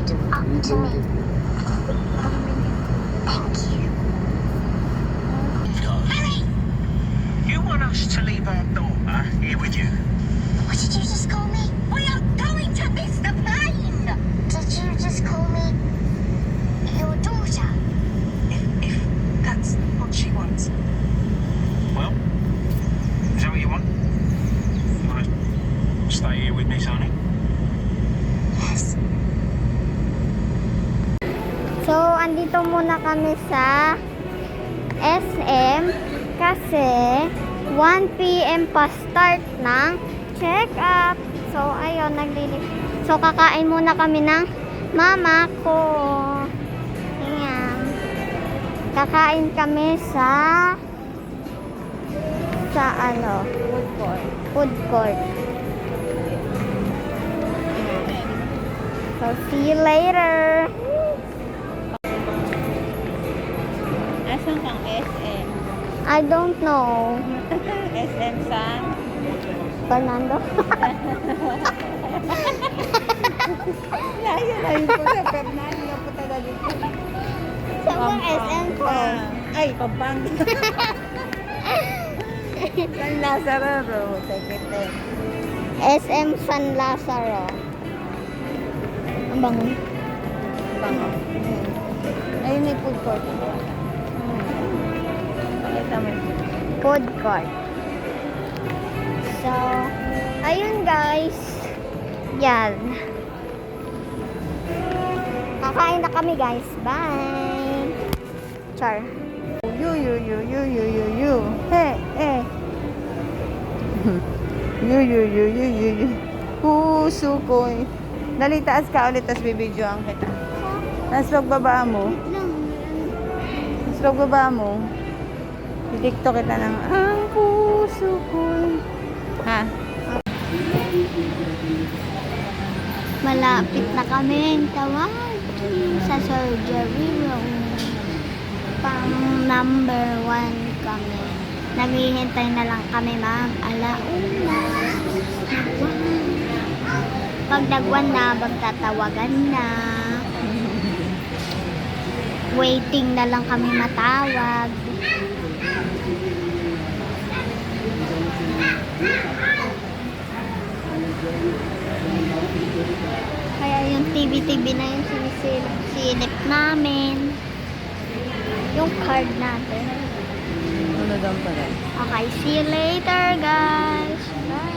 up to me. Thank you. Harry! You want us to leave our daughter here with you? What did you just call me? We are going to miss the plane! Did you just call me your daughter? If, if that's what she wants. Well, is that what you want? You want to stay here with me, Sonny? So, andito muna kami sa SM kasi 1 p.m. pa start ng check-up. So, ayun, naglilip. So, kakain muna kami ng mama ko. Ayan. Kakain kami sa sa ano? Food court. Food court. So, see you later. I don't know. SM San? Fernando? Layo na yun po sa Fernando na po taga dito. Saan bang SM ko? Ay, Pampanga. San Lazaro, Tekete. SM San Lazaro. Ang bango. Bango. Ayun na yung food court. Pakita mo yun. Food court. So, ayun guys. Yan. Kakain na kami guys. Bye! Char. Yu, yu, yu, yu, yu, yu, yu. He, eh. Yu, yu, yu, yu, yu, yu. Puso ko eh. Dali, taas ka ulit, tas bibidyoan kita. Tapos pagbaba mo, tapos pagbaba mo, didikto kita ng ang puso ko. Ha? Malapit na kami tawag sa surgery room. Pang number one kami. Naghihintay na lang kami, ma'am. Alauna. Pag nagwan na, magtatawagan na. Waiting na lang kami matawag. Kaya yung TV-TV na yung sinisilip namin. Yung card natin. Ano daw pala? Okay, see you later, guys. Bye.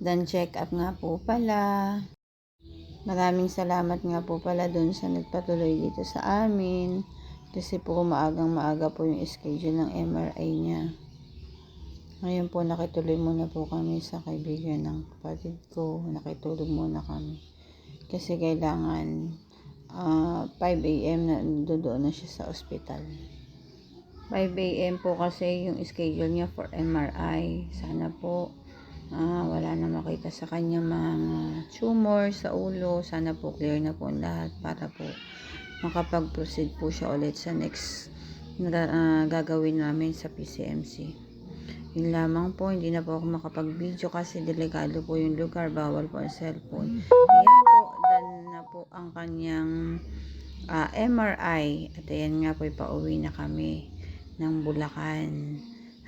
Dan check up nga po pala. Maraming salamat nga po pala dun sa nagpatuloy dito sa amin. Kasi po maagang maaga po yung schedule ng MRI niya. Ngayon po nakituloy muna po kami sa kaibigan ng kapatid ko. Nakitulog muna kami. Kasi kailangan ah, 5 a.m. na doon na siya sa ospital. 5 a.m. po kasi yung schedule niya for MRI. Sana po ah, wala na makita sa kanya mga tumor sa ulo. Sana po clear na po lahat para po makapag-proceed po siya ulit sa next na ah, gagawin namin sa PCMC. Yun lamang po, hindi na po ako makapag-video kasi delikado po yung lugar, bawal po ang cellphone. Ayan po, dan na po ang kanyang ah, MRI. At ayan nga po, pauwi na kami ng Bulacan.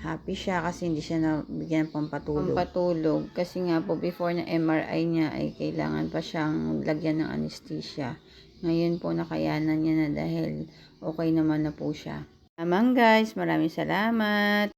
Happy siya kasi hindi siya nabigyan ng pampatulog. Pampatulog. Kasi nga po, before na MRI niya ay kailangan pa siyang lagyan ng anesthesia. Ngayon po, nakayanan niya na dahil okay naman na po siya. Naman guys, maraming salamat.